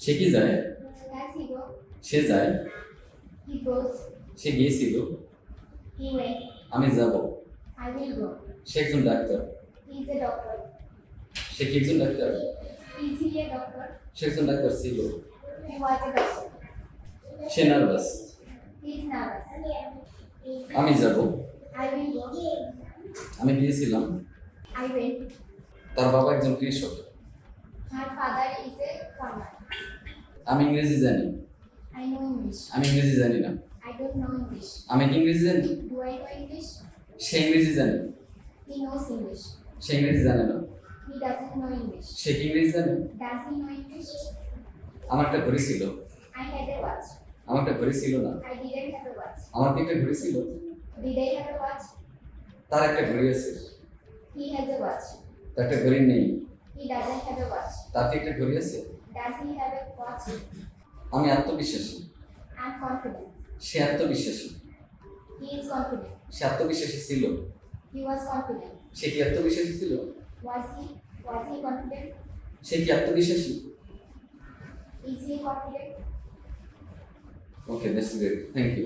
সে কি যায়? সে যায়। সে গিয়েছিল। আমি যাব। সে একজন ডাক্তার। সে কি একজন ডাক্তার? সে একজন ডাক্তার ছিল। সে নার্ভাস। আমি যাব। আমি গিয়েছিলাম। তার বাবা একজন কৃষক। আমি ইংরেজি জানি। আমি ইংরেজি জানি না। আমি কি ইংরেজি জানি? সে ইংরেজি জানি। সে ইংরেজি জানে না। সে কি ইংরেজি জানে? আমার একটা ঘড়ি ছিল। আমার একটা ঘড়ি ছিল না। আমার কি একটা ঘড়ি ছিল। তার একটা ঘড়ি আছে। তার একটা ঘড়ি নেই। তার কি একটা ঘড়ি আছে। আমি আত্মবিশ্বাসী। সে আত্মবিশ্বাসী। সে আত্মবিশ্বাসী ছিল। সে কি আত্মবিশ্বাসী ছিল? সে কি আত্মবিশ্বাসী? ওকে বেশ গুড থ্যাংক ইউ